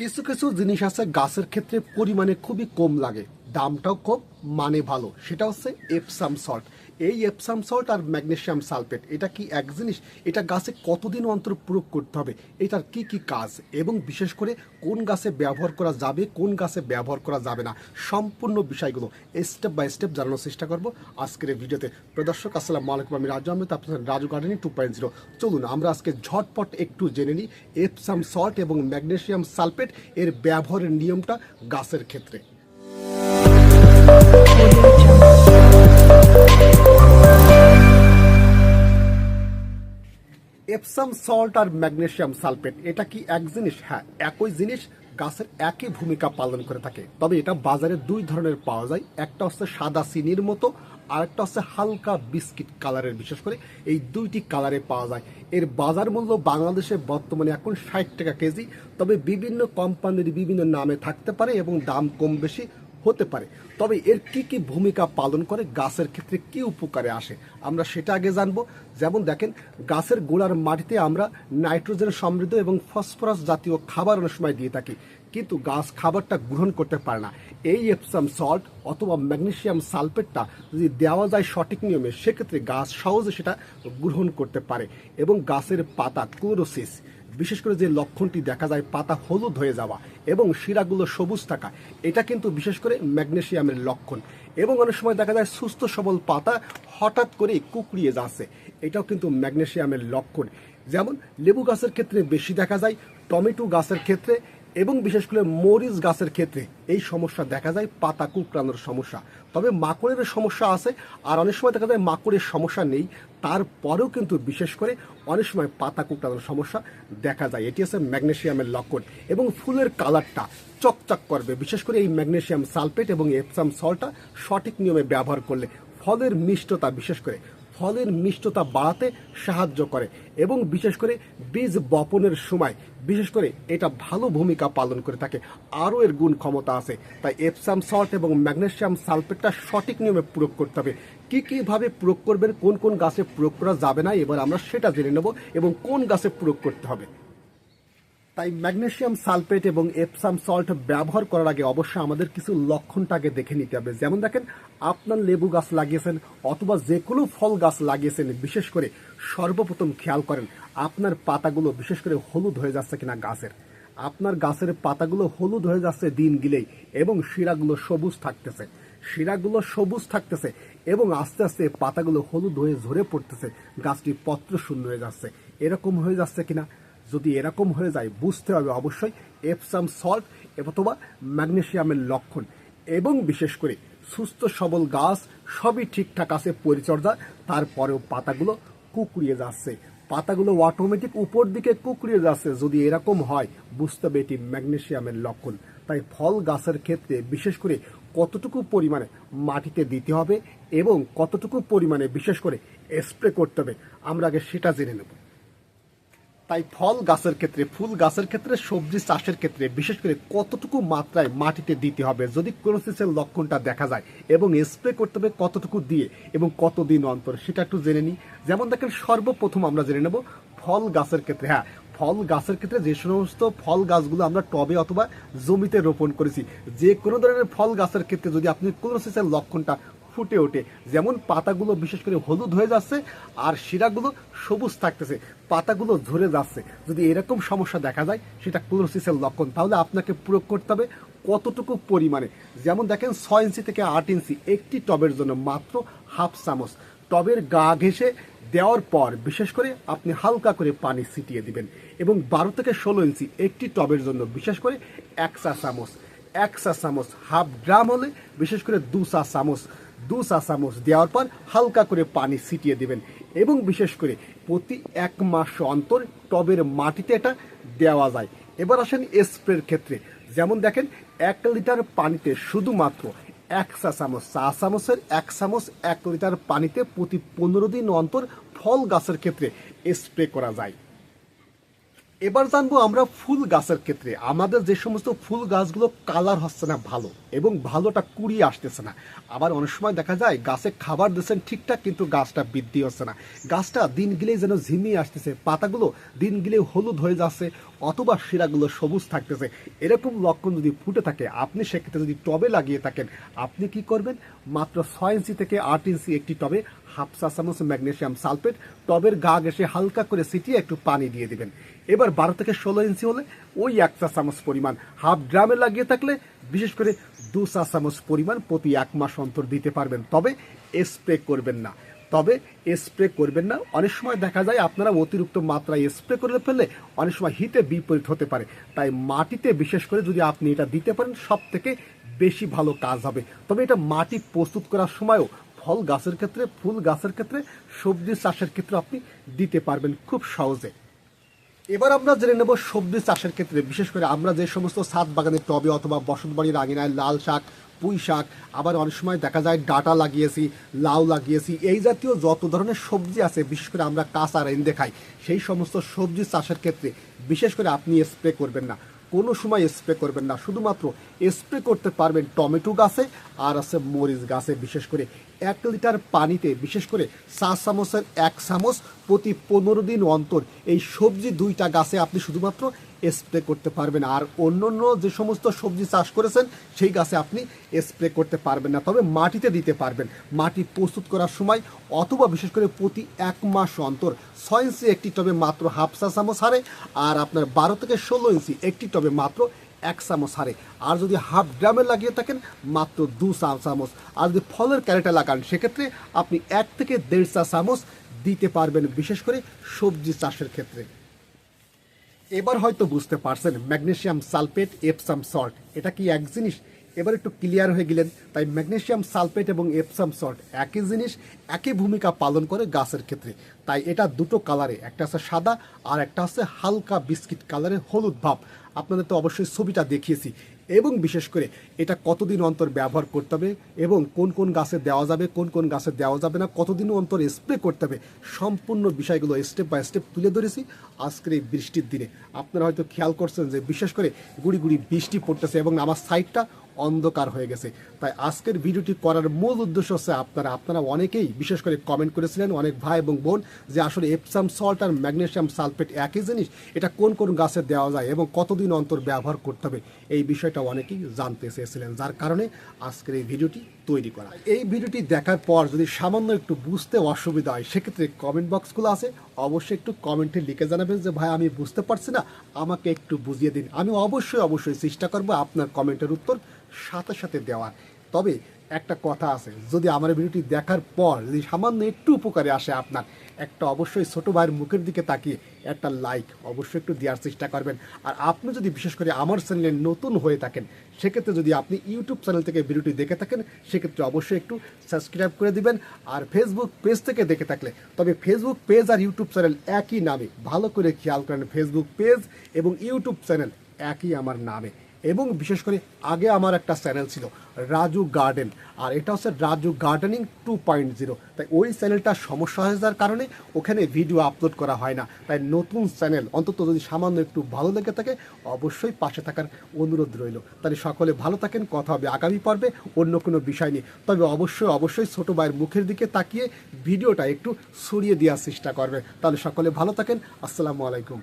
কিছু কিছু জিনিস আছে গাছের ক্ষেত্রে পরিমাণে খুবই কম লাগে। দামটাও খুব মানে ভালো। সেটা হচ্ছে এপসাম সল্ট এই এপসাম সল্ট আর ম্যাগনেসিয়াম সালফেট এটা কি এক জিনিস? এটা গাছে কতদিন অন্তর প্রয়োগ করতে হবে? এটার কি কি কাজ? এবং বিশেষ করে কোন গাছে ব্যবহার করা যাবে, কোন গাছে ব্যবহার করা যাবে না? সম্পূর্ণ বিষয়গুলো স্টেপ বাই স্টেপ জানানোর চেষ্টা করব আজকের এই ভিডিওতে। প্রদর্শক আসসালাম আলাইকুম। আমি রাজু আহমেদ আপনার Raju gardening two point zero চলুন, আমরা আজকে ঝটপট একটু জেনে নিই এপসাম সল্ট এবং ম্যাগনেসিয়াম সালফেট এর ব্যবহারের নিয়মটা গাছের ক্ষেত্রে। এপসাম সল্ট আর ম্যাগনেশিয়াম সালফেট, এটা কি এক জিনিস? হ্যাঁ একই জিনিস, গাছের একই ভূমিকা পালন করে থাকে। তবে এটা বাজারে দুই ধরনের পাওয়া যায়, একটা হচ্ছে সাদা চিনির মতো, আর একটা হচ্ছে হালকা বিস্কিট কালারের। বিশেষ করে এই দুইটি কালারে পাওয়া যায়। এর বাজার মূল্য বাংলাদেশে বর্তমানে এখন ষাট টাকা কেজি, তবে বিভিন্ন কোম্পানির বিভিন্ন নামে থাকতে পারে এবং দাম কম বেশি। হতে পারে। তবে এর কি কি ভূমিকা পালন করে গাছের ক্ষেত্রে কি উপকারে আসে, আমরা সেটা আগে জানব। যেমন দেখেন, গাছের গোড়ার মাটিতে আমরা নাইট্রোজেন সমৃদ্ধ এবং ফসফরাস জাতীয় খাবার অনেক সময় দিয়ে থাকি, কিন্তু গাছ খাবারটা গ্রহণ করতে পারে না। এই এপসাম সল্ট অথবা ম্যাগনেসিয়াম সালফেটটা যদি দেওয়া যায় সঠিক নিয়মে, সেক্ষেত্রে গাছ সহজে সেটা গ্রহণ করতে পারে এবং গাছের পাতা ক্লোরোসিস বিশেষ করে যে লক্ষণটি দেখা যায়, পাতা হলুদ হয়ে যাওয়া এবং শিরাগুলো সবুজ থাকা, এটা কিন্তু বিশেষ করে ম্যাগনেশিয়ামের লক্ষণ। এবং অনেক সময় দেখা যায় সুস্থ সবল পাতা হঠাৎ করে কুকড়িয়ে যাচ্ছে, এটাও কিন্তু ম্যাগনেশিয়ামের লক্ষণ। যেমন লেবু গাছের ক্ষেত্রে বেশি দেখা যায়, টমেটো গাছের ক্ষেত্রে এবং বিশেষ করে মরিচ গাছের ক্ষেত্রে এই সমস্যা দেখা যায়, পাতা কুকড়ানোর সমস্যা। তবে মাকড়ের সমস্যা আছে, আর অনেক সময় দেখা যায় মাকড়ের সমস্যা নেই। তারপরেও কিন্তু বিশেষ করে অনেক সময় পাতা কুকড়ানোর সমস্যা দেখা যায়। এটি হচ্ছে ম্যাগনেশিয়ামের লক্ষণ এবং ফুলের কালারটা চকচক করবে। বিশেষ করে এই ম্যাগনেশিয়াম সালফেট এবং এপসাম সল্টটা সঠিক নিয়মে ব্যবহার করলে ফলের মিষ্টতা বিশেষ করে ফলের মিষ্টতা বাড়াতে সাহায্য করে এবং বিশেষ করে বীজ বপনের সময়, বিশেষ করে এটা ভালো ভূমিকা পালন করে থাকে। আরও এর গুণ ক্ষমতা আছে। তাই এপসাম সল্ট এবং ম্যাগনেশিয়াম সালফেটটা সঠিক নিয়মে প্রয়োগ করতে হবে। কী কীভাবে প্রয়োগ করবেন, কোন কোন গাছে প্রয়োগ করা যাবে না, এবার আমরা সেটা জেনে নেব এবং কোন গাছে প্রয়োগ করতে হবে। তাই ম্যাগনেশিয়াম সালফেট এবং এপসাম সল্ট ব্যবহার করার আগে অবশ্যই আমাদের কিছু লক্ষণটাকে দেখে নিতে হবে। যেমন দেখেন, আপনার লেবু গাছ লাগিয়েছেন অথবা যে কোনো ফল গাছ লাগিয়েছেন, বিশেষ করে সর্বপ্রথম খেয়াল করেন, আপনার পাতাগুলো বিশেষ করে হলুদ হয়ে যাচ্ছে কিনা গাছের। আপনার গাছের পাতাগুলো হলুদ হয়ে যাচ্ছে দিন গিলেই এবং শিরাগুলো সবুজ থাকতেছে। শিরাগুলো সবুজ থাকতেছে এবং আস্তে আস্তে পাতাগুলো হলুদ হয়ে ঝরে পড়তেছে, গাছটি পত্র শূন্য হয়ে যাচ্ছে। এরকম হয়ে যাচ্ছে কিনা? যদি এরকম হয়ে যায়, বুঝতে হবে অবশ্যই এপসাম সল্ট অথবা ম্যাগনেশিয়ামের লক্ষণ এবং বিশেষ করে সুস্থ সবল গাছ সবই ঠিকঠাক আছে, পরিচর্যা, তারপরেও পাতাগুলো কুকড়িয়ে যাচ্ছে। পাতাগুলো অটোমেটিক উপর দিকে কুকড়িয়ে যাচ্ছে। যদি এরকম হয়, বুঝতে হবে এটি ম্যাগনেশিয়ামের লক্ষণ। তাই ফল গাছের ক্ষেত্রে বিশেষ করে কতটুকু পরিমাণে মাটিতে দিতে হবে এবং কতটুকু পরিমাণে বিশেষ করে স্প্রে করতে হবে, আমরা আগে সেটা জেনে নেব। তাই ফল গাছের ক্ষেত্রে, ফুল গাছের ক্ষেত্রে, সবজি চাষের ক্ষেত্রে বিশেষ করে কতটুকু মাত্রায় মাটিতে দিতে হবে যদি ক্লোসিসের লক্ষণটা দেখা যায় এবং স্প্রে করতে হবে কতটুকু দিয়ে এবং কতদিন অন্তর সেটা একটু জেনে নিই। যেমন দেখেন, সর্বপ্রথম আমরা জেনে নেব ফল গাছের ক্ষেত্রে। হ্যাঁ ফল গাছের ক্ষেত্রে যে সমস্ত ফল গাছগুলো আমরা টবে অথবা জমিতে রোপণ করেছি, যে কোনো ধরনের ফল গাছের ক্ষেত্রে যদি আপনি ক্লোসিসের লক্ষণটা ফুটে ওঠে। যেমন পাতাগুলো বিশেষ করে হলুদ হয়ে যাচ্ছে, আর শিরাগুলো সবুজ থাকতেছে, পাতাগুলো ঝরে যাচ্ছে। যদি এরকম সমস্যা দেখা যায়, সেটা ক্লোরোসিসের লক্ষণ। তাহলে আপনাকে প্রয়োগ করতে হবে কতটুকু পরিমাণে? যেমন দেখেন, ছয় ইঞ্চি থেকে আট ইঞ্চি, একটি টবের জন্য মাত্র হাফ চামচ। টবের গা ঘেঁষে দেওয়ার পর বিশেষ করে আপনি হালকা করে পানি ছিটিয়ে দিবেন। এবং বারো থেকে ষোলো ইঞ্চি, একটি টবের জন্য বিশেষ করে এক চা চামচ। এক চা চামচ, হাফ গ্রাম হলে বিশেষ করে দু চা চামচ। দু চা চামচ দেওয়ার পর হালকা করে পানি ছিটিয়ে দেবেন এবং বিশেষ করে প্রতি এক মাস অন্তর টবের মাটিতে এটা দেওয়া যায়। এবার আসেন স্প্রের ক্ষেত্রে। যেমন দেখেন, এক লিটার পানিতে শুধুমাত্র এক চা চামচ চা চামচের এক চামচ এক লিটার পানিতে প্রতি পনেরো দিন অন্তর ফল গাছের ক্ষেত্রে স্প্রে করা যায়। এবার জানব আমরা ফুল গাছের ক্ষেত্রে। আমাদের যে সমস্ত ফুল গাছগুলো কালার হচ্ছে না ভালো। এবং ভালোটা কুড়িয়ে আসতেছে না। আবার অনেক সময় দেখা যায় গাছে খাবার দিচ্ছেন ঠিকঠাক, কিন্তু গাছটা বৃদ্ধি হচ্ছে না। গাছটা দিন গিলেই যেন ঝিমিয়ে আসতেছে, পাতাগুলো দিন গিলে হলুদ হয়ে যাচ্ছে, অথবা শিরাগুলো সবুজ থাকতেছে। এরকম লক্ষণ যদি ফুটে থাকে, আপনি সেক্ষেত্রে যদি টবে লাগিয়ে থাকেন, আপনি কি করবেন? মাত্র ছয় ইঞ্চি থেকে আট ইঞ্চি একটি টবে হাফ চা চামচ ম্যাগনেসিয়াম সালফেট, টবের গা ঘেসে হালকা করে ছিটিয়ে একটু পানি দিয়ে দিবেন। এবার বারো থেকে ষোলো ইঞ্চি হলে ওই এক চা চামচ পরিমাণ হাফ ড্রামে লাগিয়ে থাকলে বিশেষ করে দু চা চামচ পরিমাণ প্রতি এক মাস অন্তর দিতে পারবেন। তবে স্প্রে করবেন না। তবে স্প্রে করবেন না। অনেক সময় দেখা যায় আপনারা অতিরিক্ত মাত্রায় স্প্রে করে ফেললে অনেক সময় হিতে বিপরীত হতে পারে। তাই মাটিতে বিশেষ করে যদি আপনি এটা দিতে পারেন সব থেকে বেশি ভালো কাজ হবে। তবে এটা মাটি প্রস্তুত করার সময়ও ফল গাছের ক্ষেত্রে, ফুল গাছের ক্ষেত্রে, সবজি চাষের ক্ষেত্রে আপনি দিতে পারবেন খুব সহজে। এবার আমরা জেনে নেব সবজি চাষের ক্ষেত্রে, বিশেষ করে আমরা যে সমস্ত সাত বাগানে টবে অথবা বসত বাড়ির আগিনায় লাল শাক, পুঁই শাক, আবার অনেক সময় দেখা যায় ডাটা লাগিয়েছি, লাউ লাগিয়েছি, এই জাতীয় যত ধরনের সবজি আছে, বিশেষ করে আমরা কাঁচা রেন্দে খাই সেই সমস্ত সবজি চাষের ক্ষেত্রে, বিশেষ করে আপনি স্প্রে করবেন না। কোনো সময় স্প্রে করবেন না। শুধুমাত্র স্প্রে করতে পারবেন টমেটো গাছে আর আছে মরিচ গাছে। বিশেষ করে এক লিটার পানিতে, বিশেষ করে চা চামচের এক চামচ প্রতি পনেরো দিন অন্তর এই সবজি দুইটা গাছে আপনি শুধুমাত্র স্প্রে করতে পারবেন। আর অন্য অন্য যে সমস্ত সবজি চাষ করেছেন, সেই গাছে আপনি স্প্রে করতে পারবেন না। তবে মাটিতে দিতে পারবেন। মাটি প্রস্তুত করার সময় অথবা বিশেষ করে প্রতি এক মাস অন্তর ছয় ইঞ্চি একটি টবে মাত্র হাফ চা চামচ হারে আর আপনার বারো থেকে ষোলো ইঞ্চি একটি টবে মাত্র এক চামচ হারে। আর যদি হাফ গ্রামে লাগিয়ে থাকেন, মাত্র দু চা চামচ। আর যদি ফলের ক্যারেটে লাগান, সেক্ষেত্রে আপনি এক থেকে দেড় চা চামচ দিতে পারবেন, বিশেষ করে সবজি চাষের ক্ষেত্রে। এবার হয়তো বুঝতে পারছেন ম্যাগনেশিয়াম সালফেট, এপসাম সল্ট। এটা কি এক জিনিস? এবার একটু ক্লিয়ার হয়ে গেলেন। তাই ম্যাগনেশিয়াম সালফেট এবং এপসাম সল্ট একই জিনিস, একই ভূমিকা পালন করে গাছের ক্ষেত্রে। তাই এটা দুটো কালারে, একটা আছে সাদা আর একটা আছে হালকা বিস্কিট কালারে হলুদ ভাব। আপনাদের তো অবশ্যই ছবিটা দেখিয়েছি। এবং বিশেষ করে এটা কতদিন অন্তর ব্যবহার করতে হবে এবং কোন কোন গাছে দেওয়া যাবে, কোন কোন গাছে দেওয়া যাবে না, কতদিন অন্তর স্প্রে করতে হবে, সম্পূর্ণ বিষয়গুলো স্টেপ বাই স্টেপ তুলে ধরেছি আজকের এই বৃষ্টির দিনে। আপনারা হয়তো খেয়াল করছেন যে বিশেষ করে গুড়ি গুড়ি বৃষ্টি পড়তেছে এবং আমার সাইডটা অন্ধকার হয়ে গেছে। তাই আজকের ভিডিওটি করার মূল উদ্দেশ্য হচ্ছে আপনারা আপনারা অনেকেই বিশেষ করে কমেন্ট করেছিলেন, অনেক ভাই এবং বোন, যে আসলে এপসাম সল্ট আর ম্যাগনেশিয়াম সালফেট একই জিনিস, এটা কোন কোন গাছে দেওয়া যায় এবং কতদিন অন্তর ব্যবহার করতে হবে, এই বিষয়টা অনেকেই জানতে চেয়েছিলেন। যার কারণে আজকের এই ভিডিওটি তৈরি করা। এই ভিডিওটি দেখার পর যদি সামান্য একটু বুঝতে অসুবিধা হয়, সেক্ষেত্রে কমেন্ট বক্সগুলো আছে। অবশ্যই একটু কমেন্টে লিখে জানাবেন যে, ভাই, আমি বুঝতে পারছি না, আমাকে একটু বুঝিয়ে দিন। আমি অবশ্যই অবশ্যই চেষ্টা করব আপনার কমেন্টের উত্তর সাথে সাথে দেওয়ার। তবে একটা কথা আছে, যদি আমার ভিডিওটি দেখার পর যদি সামান্য একটু উপকারে আসে আপনার একটা অবশ্যই ছোট ভাইয়ের মুখের দিকে তাকিয়ে একটা লাইক অবশ্যই একটু দেওয়ার চেষ্টা করবেন। আর আপনি যদি বিশেষ করে আমার চ্যানেলে নতুন হয়ে থাকেন, সেক্ষেত্রে যদি আপনি ইউটিউব চ্যানেল থেকে ভিডিওটি দেখে থাকেন, সেক্ষেত্রে অবশ্যই একটু সাবস্ক্রাইব করে দিবেন। আর ফেসবুক পেজ থেকে দেখে থাকলে, তবে ফেসবুক পেজ আর ইউটিউব চ্যানেল একই নামে। ভালো করে খেয়াল করেন ফেসবুক পেজ এবং ইউটিউব চ্যানেল একই আমার নামে। এবং বিশেষ করে আগে আমার একটা চ্যানেল ছিল, রাজু গার্ডেন। আর এটা হচ্ছে Raju gardening two point zero. তাই ওই চ্যানেলটা সমস্যা হয়ে যাওয়ার কারণে ওখানে ভিডিও আপলোড করা হয় না। তাই নতুন চ্যানেল, অন্তত যদি সামান্য একটু ভালো লেগে থাকে, অবশ্যই পাশে থাকার অনুরোধ রইল। তাহলে সকলে ভালো থাকেন, কথা হবে আগামী পর্বে, অন্য কোনো বিষয় নিয়ে। তবে অবশ্যই অবশ্যই ছোটো ভাইয়ের মুখের দিকে তাকিয়ে ভিডিওটা একটু সরিয়ে দেওয়ার চেষ্টা করবে। তাহলে সকলে ভালো থাকেন, আসসালামু আলাইকুম।